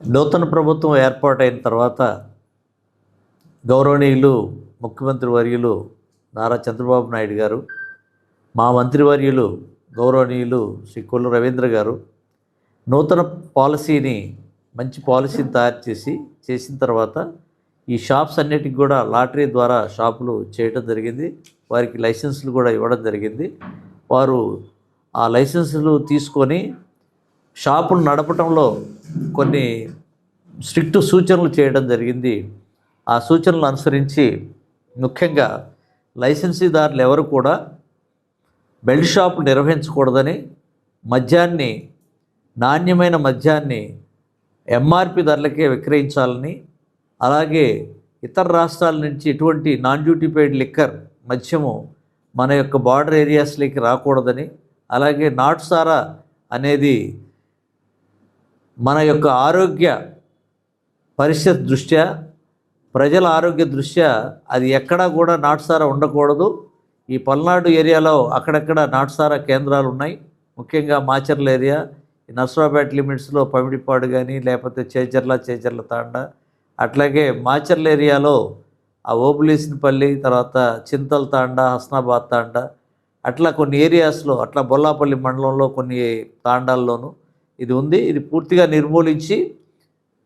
నూతన ప్రభుత్వం ఏర్పాటైన తర్వాత గౌరవనీయులు ముఖ్యమంత్రి వర్యులు నారా చంద్రబాబు నాయుడు గారు మా మంత్రివర్యులు గౌరవనీయులు శ్రీ కొల్లు రవీంద్ర గారు నూతన పాలసీని మంచి పాలసీని తయారు చేసి చేసిన తర్వాత ఈ షాప్స్ అన్నిటికి కూడా లాటరీ ద్వారా షాపులు చేయడం జరిగింది. వారికి లైసెన్సులు కూడా ఇవ్వడం జరిగింది. వారు ఆ లైసెన్సులు తీసుకొని షాపులు నడపటంలో కొన్ని స్ట్రిక్ట్ సూచనలు చేయడం జరిగింది. ఆ సూచనలు అనుసరించి ముఖ్యంగా లైసెన్సీదారులు ఎవరు కూడా బెల్ట్ షాప్ నిర్వహించకూడదని మద్యాన్ని నాణ్యమైన మద్యాన్ని ఎంఆర్పి ధరలకే విక్రయించాలని అలాగే ఇతర రాష్ట్రాల నుంచి ఎటువంటి నాన్ డ్యూటీ పెయిడ్ లిక్కర్ మద్యము మన యొక్క బార్డర్ ఏరియాస్లోకి రాకూడదని అలాగే నాటుసారా అనేది మన యొక్క ఆరోగ్య పరిస్థితి దృష్ట్యా ప్రజల ఆరోగ్య దృష్ట్యా అది ఎక్కడా కూడా నాటుసారా ఉండకూడదు. ఈ పల్నాడు ఏరియాలో అక్కడక్కడ నాటుసారా కేంద్రాలు ఉన్నాయి. ముఖ్యంగా మాచర్ల ఏరియా ఈ నర్సరాపేట లిమిట్స్లో పమిడిపాడు కానీ లేకపోతే చేచర్ల చేచర్ల తాండ. అట్లాగే మాచర్ల ఏరియాలో ఆ ఓబులేసినపల్లి తర్వాత చింతల తాండ హస్నాబాద్ తాండ అట్లా కొన్ని ఏరియాస్లో అట్లా బొల్లాపల్లి మండలంలో కొన్ని తాండాల్లోనూ ఇది ఉంది. ఇది పూర్తిగా నిర్మూలించి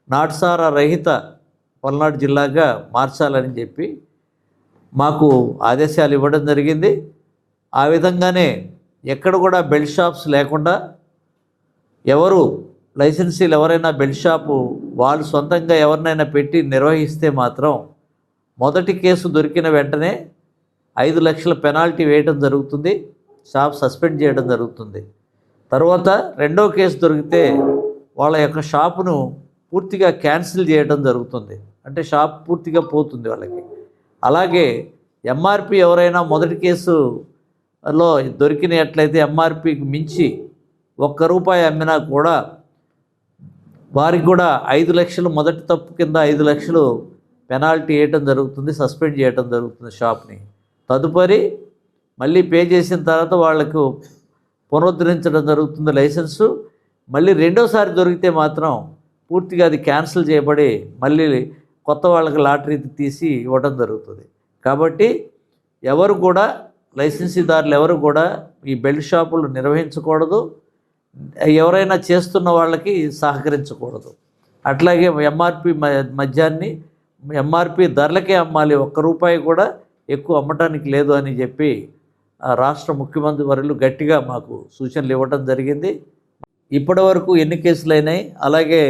నాటుసారా రహిత పల్నాడు జిల్లాగా మార్చాలని చెప్పి మాకు ఆదేశాలు ఇవ్వడం జరిగింది. ఆ విధంగానే ఎక్కడ కూడా బెల్ట్ షాప్స్ లేకుండా ఎవరు లైసెన్సీలు ఎవరైనా బెల్ట్ షాపు వాళ్ళు సొంతంగా ఎవరినైనా పెట్టి నిర్వహిస్తే మాత్రం మొదటి కేసు దొరికిన వెంటనే ఐదు లక్షల పెనాల్టీ వేయడం జరుగుతుంది. షాప్ సస్పెండ్ చేయడం జరుగుతుంది. తర్వాత రెండో కేసు దొరికితే వాళ్ళ యొక్క షాపును పూర్తిగా క్యాన్సిల్ చేయడం జరుగుతుంది. అంటే షాప్ పూర్తిగా పోతుంది వాళ్ళకి. అలాగే ఎంఆర్పి ఎవరైనా మొదటి కేసులో దొరికినట్లయితే ఎంఆర్పికి మించి ఒక్క రూపాయి అమ్మినా కూడా వారికి కూడా ఐదు లక్షలు మొదటి తప్పు కింద ఐదు లక్షలు పెనాల్టీ వేయటం జరుగుతుంది సస్పెండ్ చేయటం జరుగుతుంది షాప్ని. తదుపరి మళ్ళీ పే చేసిన తర్వాత వాళ్ళకు పునరుద్ధరించడం జరుగుతుంది లైసెన్సు. మళ్ళీ రెండోసారి దొరికితే మాత్రం పూర్తిగా అది క్యాన్సిల్ చేయబడి మళ్ళీ కొత్త వాళ్ళకి లాటరీ తీసి ఇవ్వడం జరుగుతుంది. కాబట్టి ఎవరు కూడా లైసెన్సీదారులు ఎవరు కూడా ఈ బెల్ట్ షాపులు నిర్వహించకూడదు. ఎవరైనా చేస్తున్న వాళ్ళకి సహకరించకూడదు. అట్లాగే ఎంఆర్పి మద్యాన్ని ఎంఆర్పి ధరలకే అమ్మాలి. ఒక్క రూపాయి కూడా ఎక్కువ అమ్మటానికి లేదు అని చెప్పి రాష్ట్ర ముఖ్యమంత్రి వర్యులు గట్టిగా మాకు సూచనలు ఇవ్వడం జరిగింది. ఇప్పటి వరకు ఎన్ని కేసులు అయినాయి అలాగే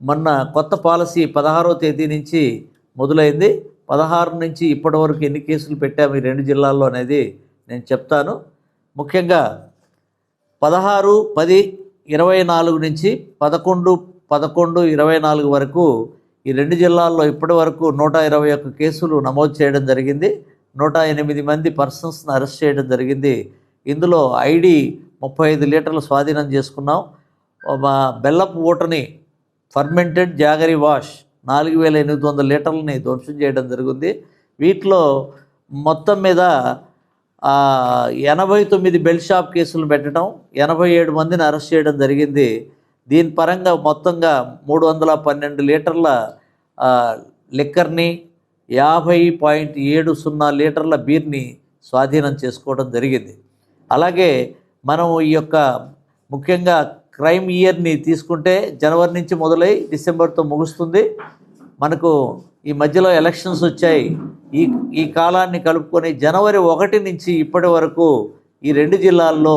మొన్న కొత్త పాలసీ పదహారవ తేదీ నుంచి మొదలైంది. పదహారు నుంచి ఇప్పటి వరకు ఎన్ని కేసులు పెట్టాము ఈ రెండు జిల్లాల్లో అనేది నేను చెప్తాను. ముఖ్యంగా పదహారు పది ఇరవై నాలుగు నుంచి పదకొండు పదకొండు ఇరవై నాలుగు వరకు ఈ రెండు జిల్లాల్లో ఇప్పటి వరకు నూట ఇరవై ఒక్క కేసులు నమోదు చేయడం జరిగింది. నూట ఎనిమిది మంది పర్సన్స్ని అరెస్ట్ చేయడం జరిగింది. ఇందులో ఐడి ముప్పై ఐదు లీటర్లు స్వాధీనం చేసుకున్నాం. మా బెల్లపు ఊటని ఫర్మెంటెడ్ జాగరి వాష్ నాలుగు వేల ఎనిమిది వందల లీటర్లని ధ్వంసం చేయడం జరిగింది. వీటిలో మొత్తం మీద ఎనభై తొమ్మిది బెల్ట్ షాప్ కేసులు పెట్టడం ఎనభై ఏడు మందిని అరెస్ట్ చేయడం జరిగింది. దీని పరంగా మొత్తంగా మూడు వందల పన్నెండు లీటర్ల లిక్కర్ని యాభై పాయింట్ ఏడు సున్నా లీటర్ల బీర్ని స్వాధీనం చేసుకోవడం జరిగింది. అలాగే మనం ఈ యొక్క ముఖ్యంగా క్రైమ్ ఇయర్ని తీసుకుంటే జనవరి నుంచి మొదలై డిసెంబర్తో ముగుస్తుంది. మనకు ఈ మధ్యలో ఎలక్షన్స్ వచ్చాయి. ఈ ఈ కాలాన్ని కలుపుకొని జనవరి ఒకటి నుంచి ఇప్పటి వరకు ఈ రెండు జిల్లాల్లో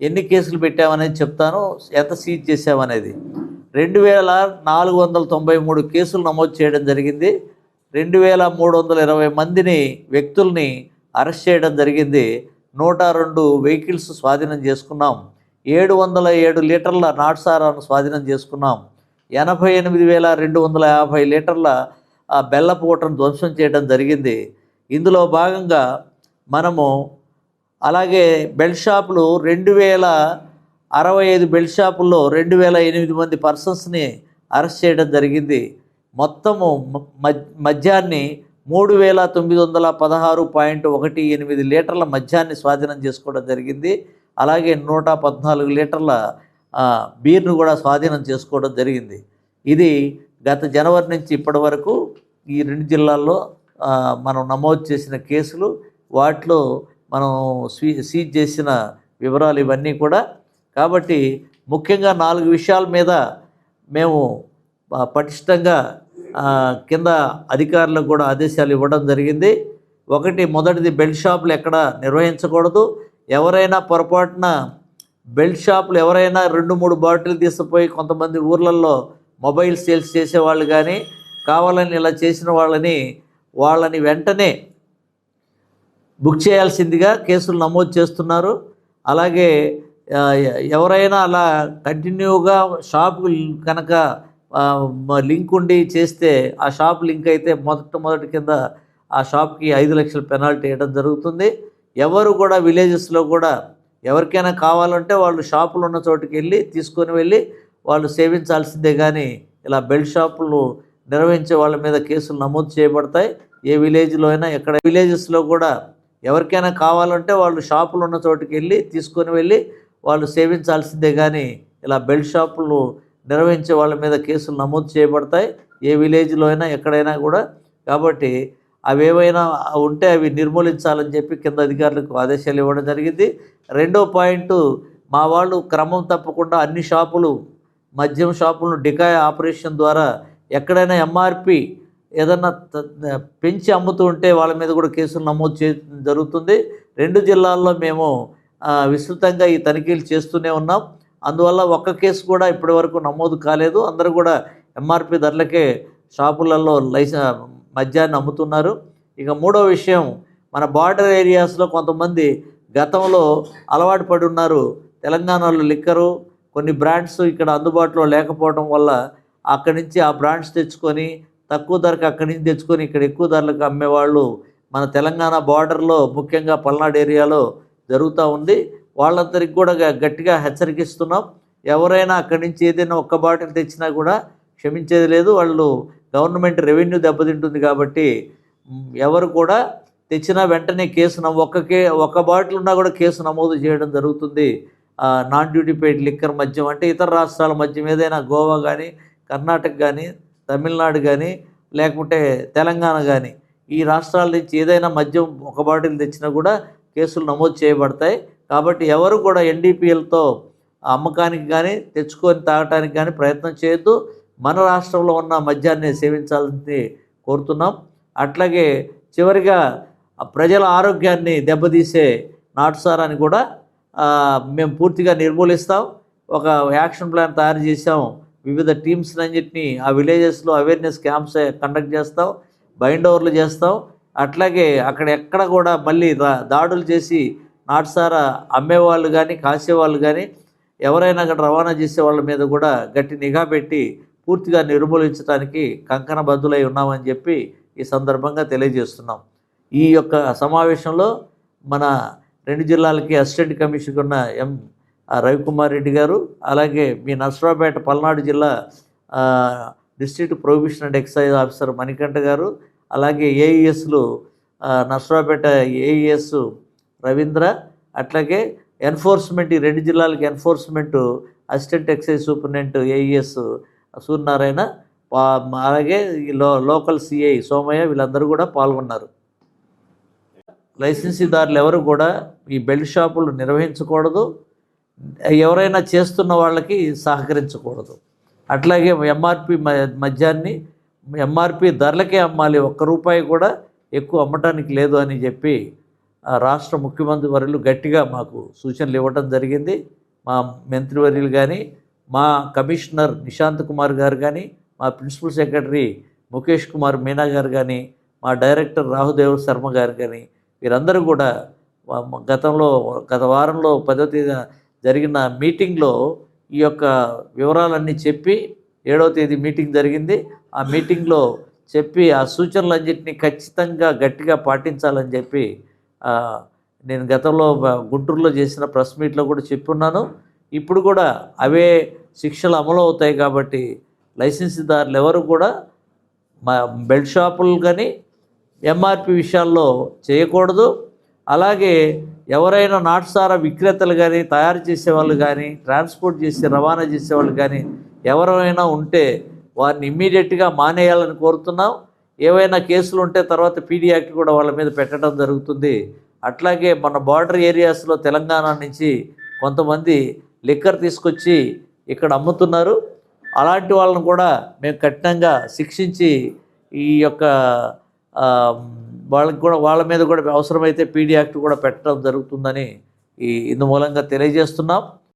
ఎన్ని కేసులు పెట్టామనేది చెప్తాను. ఎంత సీజ్ చేసామనేది రెండు వేల నాలుగు వందల తొంభై మూడు కేసులు నమోదు చేయడం జరిగింది. రెండు వేల మూడు వందల ఇరవై మందిని వ్యక్తుల్ని అరెస్ట్ చేయడం జరిగింది. నూట రెండు వెహికల్స్ స్వాధీనం చేసుకున్నాం. ఏడు వందల ఏడు లీటర్ల నాటుసారాను స్వాధీనం చేసుకున్నాం. ఎనభై ఎనిమిది వేల రెండు వందల యాభై లీటర్ల ఆ బెల్లపు ధ్వంసం చేయడం జరిగింది. ఇందులో భాగంగా మనము అలాగే బెల్ట్ షాపులు రెండు వేల అరవై ఐదు బెల్ట్ షాపుల్లో రెండు వేల ఎనిమిది మంది పర్సన్స్ని అరెస్ట్ చేయడం జరిగింది. మొత్తము మద్యాన్ని మూడు వేల తొమ్మిది వందల పదహారు పాయింట్ ఒకటి ఎనిమిది లీటర్ల మద్యాన్ని స్వాధీనం చేసుకోవడం జరిగింది. అలాగే నూట పద్నాలుగు లీటర్ల బీర్ను కూడా స్వాధీనం చేసుకోవడం జరిగింది. ఇది గత జనవరి నుంచి ఇప్పటి వరకు ఈ రెండు జిల్లాల్లో మనం నమోదు చేసిన కేసులు వాటిలో మనం స్వీ సీజ్ చేసిన వివరాలు ఇవన్నీ కూడా. కాబట్టి ముఖ్యంగా నాలుగు విషయాల మీద మేము పటిష్టంగా కింద అధికారులకు కూడా ఆదేశాలు ఇవ్వడం జరిగింది. ఒకటి మొదటిది బెల్ట్ షాపులు ఎక్కడ నిర్వహించకూడదు. ఎవరైనా పొరపాటున బెల్ట్ షాపులు ఎవరైనా రెండు మూడు బాటిల్ తీసుకుపోయి కొంతమంది ఊర్లలో మొబైల్ సేల్స్ చేసేవాళ్ళు కానీ కావాలని ఇలా చేసిన వాళ్ళని వాళ్ళని వెంటనే బుక్ చేయాల్సిందిగా కేసులు నమోదు చేస్తున్నారు. అలాగే ఎవరైనా అలా కంటిన్యూగా షాపు కనుక లింక్ ఉండి చేస్తే ఆ షాప్ లింక్ అయితే మొదట మొదటి కింద ఆ షాప్కి ఐదు లక్షల పెనాల్టీ వేయడం జరుగుతుంది. ఎవరు కూడా విలేజెస్లో కూడా ఎవరికైనా కావాలంటే వాళ్ళు షాపులు ఉన్న చోటుకి వెళ్ళి తీసుకొని వెళ్ళి వాళ్ళు సేవించాల్సిందే కానీ ఇలా బెల్ట్ షాపులు నిర్వహించే వాళ్ళ మీద కేసులు నమోదు చేయబడతాయి. ఏ విలేజ్లో అయినా ఎక్కడ విలేజెస్లో కూడా ఎవరికైనా కావాలంటే వాళ్ళు షాపులు ఉన్న చోటుకి వెళ్ళి తీసుకొని వెళ్ళి వాళ్ళు సేవించాల్సిందే కానీ ఇలా బెల్ట్ షాపులు నిర్వహించే వాళ్ళ మీద కేసులు నమోదు చేయబడతాయి. ఏ విలేజ్లో అయినా ఎక్కడైనా కూడా. కాబట్టి అవి ఏవైనా ఉంటే అవి నిర్మూలించాలని చెప్పి కింద అధికారులకు ఆదేశాలు ఇవ్వడం జరిగింది. రెండో పాయింట్ మా వాళ్ళు క్రమం తప్పకుండా అన్ని షాపులు మద్యం షాపులను డికాయ్ ఆపరేషన్ ద్వారా ఎక్కడైనా ఎంఆర్పి ఏదన్నా త- పెంచి అమ్ముతూ ఉంటే వాళ్ళ మీద కూడా కేసులు నమోదు చే జరుగుతుంది. రెండు జిల్లాల్లో మేము విస్తృతంగా ఈ తనిఖీలు చేస్తూనే ఉన్నాం. అందువల్ల ఒక్క కేసు కూడా ఇప్పటివరకు నమోదు కాలేదు. అందరూ కూడా ఎంఆర్పి ధరలకే షాపులలో లైసెన్ మద్యాన్ని అమ్ముతున్నారు. ఇక మూడో విషయం మన బార్డర్ ఏరియాస్లో కొంతమంది గతంలో అలవాటు పడి ఉన్నారు. తెలంగాణలో లిక్కరు కొన్ని బ్రాండ్స్ ఇక్కడ అందుబాటులో లేకపోవడం వల్ల అక్కడి నుంచి ఆ బ్రాండ్స్ తెచ్చుకొని తక్కువ ధరకు అక్కడి నుంచి తెచ్చుకొని ఇక్కడ ఎక్కువ ధరలకు అమ్మేవాళ్ళు మన తెలంగాణ బార్డర్లో ముఖ్యంగా పల్నాడు ఏరియాలో జరుగుతూ ఉంది. వాళ్ళందరికీ కూడా గట్టిగా హెచ్చరికిస్తున్నాం. ఎవరైనా అక్కడి నుంచి ఏదైనా ఒక్క బాటిల్ తెచ్చినా కూడా క్షమించేది లేదు. వాళ్ళు గవర్నమెంట్ రెవెన్యూ దెబ్బతింటుంది కాబట్టి ఎవరు కూడా తెచ్చినా వెంటనే కేసు నమో ఒక్క కే ఒక్క బాటిల్ ఉన్నా కూడా కేసు నమోదు చేయడం జరుగుతుంది. నాన్ డ్యూటీ పెయిడ్ లిక్కర్ మద్యం అంటే ఇతర రాష్ట్రాల మద్యం ఏదైనా గోవా కానీ కర్ణాటక కానీ తమిళనాడు కానీ లేకుంటే తెలంగాణ కానీ ఈ రాష్ట్రాల నుంచి ఏదైనా మద్యం ఒక బాటిల్ తెచ్చినా కూడా కేసులు నమోదు చేయబడతాయి. కాబట్టి ఎవరు కూడా ఎన్డీపీఎల్తో అమ్మకానికి కానీ తెచ్చుకొని తాగటానికి కానీ ప్రయత్నం చేయొద్దు. మన రాష్ట్రంలో ఉన్న మద్యాన్ని సేవించాలని కోరుతున్నాం. అట్లాగే చివరిగా ప్రజల ఆరోగ్యాన్ని దెబ్బతీసే నాటుసారాన్ని కూడా మేము పూర్తిగా నిర్మూలిస్తాం. ఒక యాక్షన్ ప్లాన్ తయారు చేసాం వివిధ టీమ్స్ అన్నింటినీ ఆ విలేజెస్లో అవేర్నెస్ క్యాంప్స్ కండక్ట్ చేస్తాం. బైండ్ ఓవర్లు చేస్తాం. అట్లాగే అక్కడ ఎక్కడ కూడా మళ్ళీ దాడులు చేసి నాటుసారా అమ్మేవాళ్ళు కానీ కాసేవాళ్ళు కానీ ఎవరైనా అక్కడ రవాణా చేసే వాళ్ళ మీద కూడా గట్టి నిఘా పెట్టి పూర్తిగా నిర్మూలించడానికి కంకణ బద్దులై ఉన్నామని చెప్పి ఈ సందర్భంగా తెలియజేస్తున్నాం. ఈ యొక్క సమావేశంలో మన రెండు జిల్లాలకి అసిస్టెంట్ కమిషనర్ ఉన్న ఎం రవికుమార్ రెడ్డి గారు అలాగే మీ నర్సరావుపేట పల్నాడు జిల్లా district prohibition and excise officer Manikanta గారు అలాగే ఏఈఎస్లు నర్సరావుపేట ఏఈఎస్ రవీంద్ర అట్లాగే ఎన్ఫోర్స్మెంట్ ఈ రెండు జిల్లాలకి enforcement assistant excise superintendent AES Suryanarayana అలాగే ఈ లో లోకల్ సిఐ సోమయ్య వీళ్ళందరూ కూడా పాల్గొన్నారు. లైసెన్సీదారులు ఎవరు కూడా ఈ బెల్ట్ షాపులు నిర్వహించకూడదు. ఎవరైనా చేస్తున్న వాళ్ళకి సహకరించకూడదు. అట్లాగే ఎంఆర్పి మద్యాన్ని ఎంఆర్పి ధరలకే అమ్మాలి ఒక్క రూపాయి కూడా ఎక్కువ అమ్మటానికి లేదు అని చెప్పి రాష్ట్ర ముఖ్యమంత్రి వర్యులు గట్టిగా మాకు సూచనలు ఇవ్వడం జరిగింది. మా మంత్రివర్యులు కానీ మా కమిషనర్ నిశాంత్ కుమార్ గారు కానీ మా ప్రిన్సిపల్ సెక్రటరీ ముఖేష్ కుమార్ మీనా గారు కానీ మా డైరెక్టర్ రాహుదేవ్ శర్మ గారు కానీ వీరందరూ కూడా గతంలో గత వారంలో పదో తేదీన జరిగిన మీటింగ్లో ఈ యొక్క వివరాలన్నీ చెప్పి ఏడవ తేదీ మీటింగ్ జరిగింది. ఆ మీటింగ్లో చెప్పి ఆ సూచనలన్నింటినీ ఖచ్చితంగా గట్టిగా పాటించాలని చెప్పి నేను గతంలో గుంటూరులో చేసిన ప్రెస్ మీట్లో కూడా చెప్పున్నాను. ఇప్పుడు కూడా అవే శిక్షలు అమలు అవుతాయి కాబట్టి లైసెన్స్దారులు ఎవరు కూడా మా బెల్ట్ షాపులు కానీ ఎంఆర్పి విషయాల్లో చేయకూడదు. అలాగే ఎవరైనా నాటుసారా విక్రేతలు కానీ తయారు చేసేవాళ్ళు కానీ ట్రాన్స్పోర్ట్ చేసి రవాణా చేసేవాళ్ళు కానీ ఎవరైనా ఉంటే వారిని ఇమ్మీడియట్గా మానేయాలని కోరుతున్నాం. ఏవైనా కేసులు ఉంటే తర్వాత పీడీ యాక్ట్ కూడా వాళ్ళ మీద పెట్టడం జరుగుతుంది. అట్లాగే మన బార్డర్ ఏరియాస్లో తెలంగాణ నుంచి కొంతమంది లిక్కర్ తీసుకొచ్చి ఇక్కడ అమ్ముతున్నారు. అలాంటి వాళ్ళని కూడా మేము కఠినంగా శిక్షించి ఈ యొక్క వాళ్ళకి కూడా వాళ్ళ మీద కూడా అవసరమైతే పీడీ యాక్ట్ కూడా పెట్టడం జరుగుతుందని ఈ ఇందు మూలంగా తెలియజేస్తున్నాం.